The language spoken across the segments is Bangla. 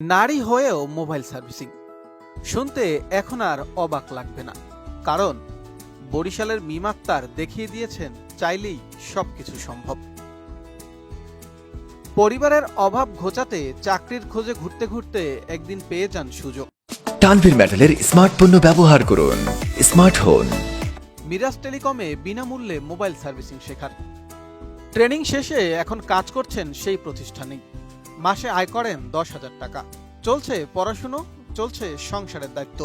নারী হয়েও মোবাইল সার্ভিসিং। শুনতে এখন আর অবাক লাগবে না। কারণ বরিশালের মিম আক্তার দেখিয়ে দিয়েছেন চাইলেই সবকিছু সম্ভব। পরিবারের অভাব ঘোচাতে চাকরির খোঁজে ঘুরতে ঘুরতে একদিন পেয়ে যান সুযোগ। তানভীর মেটালের স্মার্ট পণ্য ব্যবহার করুন। স্মার্ট হন মিরাজ টেলিকমে বিনামূল্যে মোবাইল সার্ভিসিং শেখার ট্রেনিং শেষে এখন কাজ করছেন সেই প্রতিষ্ঠানেই। মাসে আয় করেন দশ হাজার টাকা। চলছে পড়াশুনো, চলছে সংসারের দায়িত্ব।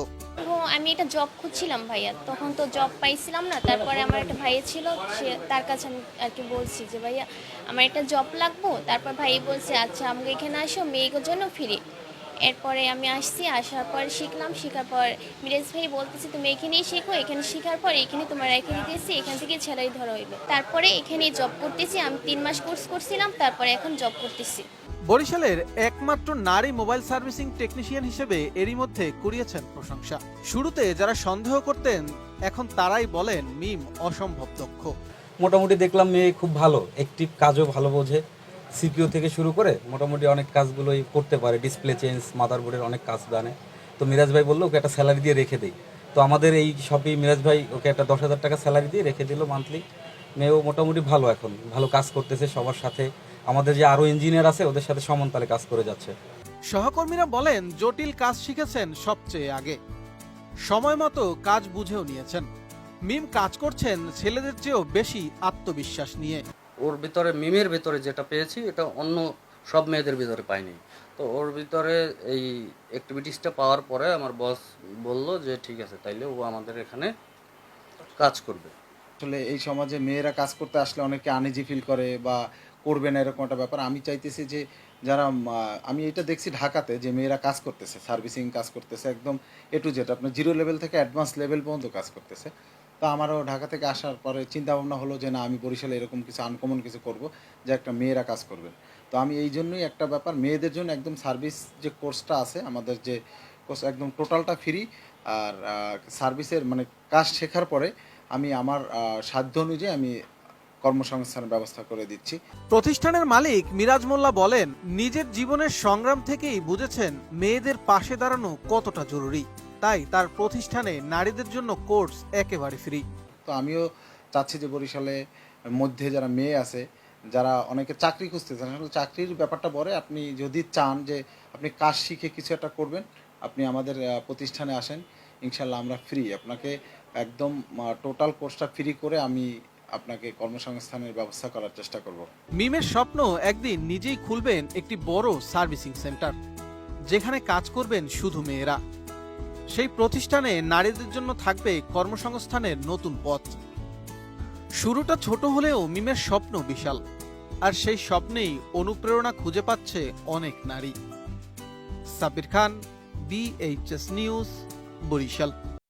আমি একটা জব খুঁজছিলাম ভাইয়া। তখন তো জব পাইছিলাম না, তারপরে আমার একটা ভাই ছিল, সে তার কাছে আমি আর কি বলছি যে, ভাইয়া, আমার একটা জব লাগবো। তারপর ভাই বলছে আচ্ছা আমাকে এখানে আসো মেয়েকে জন্য ফ্রি এরপরে আমি আসছি আসার পর শিখলাম শেখার পর মিরাজ ভাই বলতেছে তুমি এখানেই শেখো এখানে শেখার পর এখানে তোমার রেখে দিতেছি এখান থেকে ছেড়াই ধরা হইবে তারপরে এখানেই জব করতেছি আমি তিন মাস কোর্স করছিলাম তারপরে এখন জব করতেছি। বরিশালের একমাত্র নারী মোবাইল সার্ভিসিং টেকনিশিয়ান হিসেবে এরই মধ্যে কুড়িয়েছেন প্রশংসা। শুরুতে যারা সন্দেহ করতেন এখন তারাই বলেন মিম অসম্ভব দক্ষ। মোটামুটি দেখলাম মেয়ে খুব ভালো অ্যাক্টিভ কাজও ভালো বোঝে। সিপিও থেকে শুরু করে মোটামুটি অনেক কাজগুলোই করতে পারে। ডিসপ্লে চেঞ্জ মাদারবোর্ডের অনেক কাজ জানে। তো মিরাজ ভাই বলল, ওকে একটা স্যালারি দিয়ে রেখে দেই। তো আমাদের এই শপেই মিরাজ ভাই ওকে একটা দশ হাজার টাকা স্যালারি দিয়ে রেখে দিল মান্থলি মেয়েও মোটামুটি ভালো এখন, ভালো কাজ করতেছে সবার সাথে। আমাদের যে আরও ইঞ্জিনিয়ার আছে, ওদের সাথে সমান তালে কাজ করে যাচ্ছে। সহকর্মীরা বলেন, জটিল কাজ শিখেছেন সবচেয়ে আগে। সময় মতো কাজ বুঝেও নিয়েছেন। মিম কাজ করছেন ছেলেদের চেয়েও বেশি আত্মবিশ্বাস নিয়ে। ওর ভিতরে মিমের ভিতরে যেটা পেয়েছি, এটা অন্য সব মেয়েদের ভিতরে পাইনি। তো ওর ভিতরে এই অ্যাক্টিভিটিসটা পাওয়ার পরে আমার বস বলল যে, ঠিক আছে, তাইলে ও আমাদের এখানে কাজ করবে। আসলে এই সমাজে মেয়েরা কাজ করতে আসলে অনেকে আনইজি ফিল করে বা করবে না, এরকম একটা ব্যাপার। আমি চাইতেছি যে, যারা আমি এটা দেখছি ঢাকাতে যে মেয়েরা কাজ করতেছে সার্ভিসিং কাজ করতেছে, একদম এ টু জেড আপনার জিরো লেভেল থেকে অ্যাডভান্স লেভেল পর্যন্ত কাজ করতেছে। তো আমারও ঢাকা থেকে আসার পরে চিন্তা ভাবনা হলো যে না, আমি বরিশালে এরকম কিছু আনকমন কিছু করব যে একটা মেয়েরা কাজ করবে। তো আমি এই জন্যই একটা ব্যাপার, মেয়েদের জন্য একদম সার্ভিস যে কোর্সটা আছে, আমাদের যে কোর্স একদম টোটালটা ফ্রি আর সার্ভিসের মানে কাজ শেখার পরে আমি আমার সাধ্য অনুযায়ী আমি কর্মসংস্থানের ব্যবস্থা করে দিচ্ছি। প্রতিষ্ঠানের মালিক মিরাজ মোল্লা বলেন, নিজের জীবনের সংগ্রাম থেকেই বুঝেছেন মেয়েদের পাশে দাঁড়ানো কতটা জরুরি। তাই তার প্রতিষ্ঠানে নারীদের জন্য কোর্স একেবারে ফ্রি। তো আমিও চাচ্ছি যে বরিশালে মধ্যে যারা মেয়ে আছে যারা অনেকে চাকরি খুঁজতেছেন আসলে চাকরির ব্যাপারটা পরে আপনি যদি চান যে আপনি কাজ শিখে কিছু একটা করবেন আপনি আমাদের প্রতিষ্ঠানে আসেন ইনশাল্লাহ আমরা ফ্রি। আপনাকে একদম টোটাল কোর্সটা ফ্রি করে আমি আপনাকে কর্মসংস্থানের ব্যবস্থা করার চেষ্টা করব। মিমের স্বপ্ন একদিন নিজেই খুলবেন একটি বড় সার্ভিসিং সেন্টার যেখানে কাজ করবেন শুধু মেয়েরা। সেই প্রতিষ্ঠানে নারীদের জন্য থাকবে কর্মসংস্থানের নতুন পথ। শুরুটা ছোট হলেও মিমের স্বপ্ন বিশাল, আর সেই স্বপ্নেই অনুপ্রেরণা খুঁজে পাচ্ছে অনেক নারী। Sabir Khan BHS news Barishal.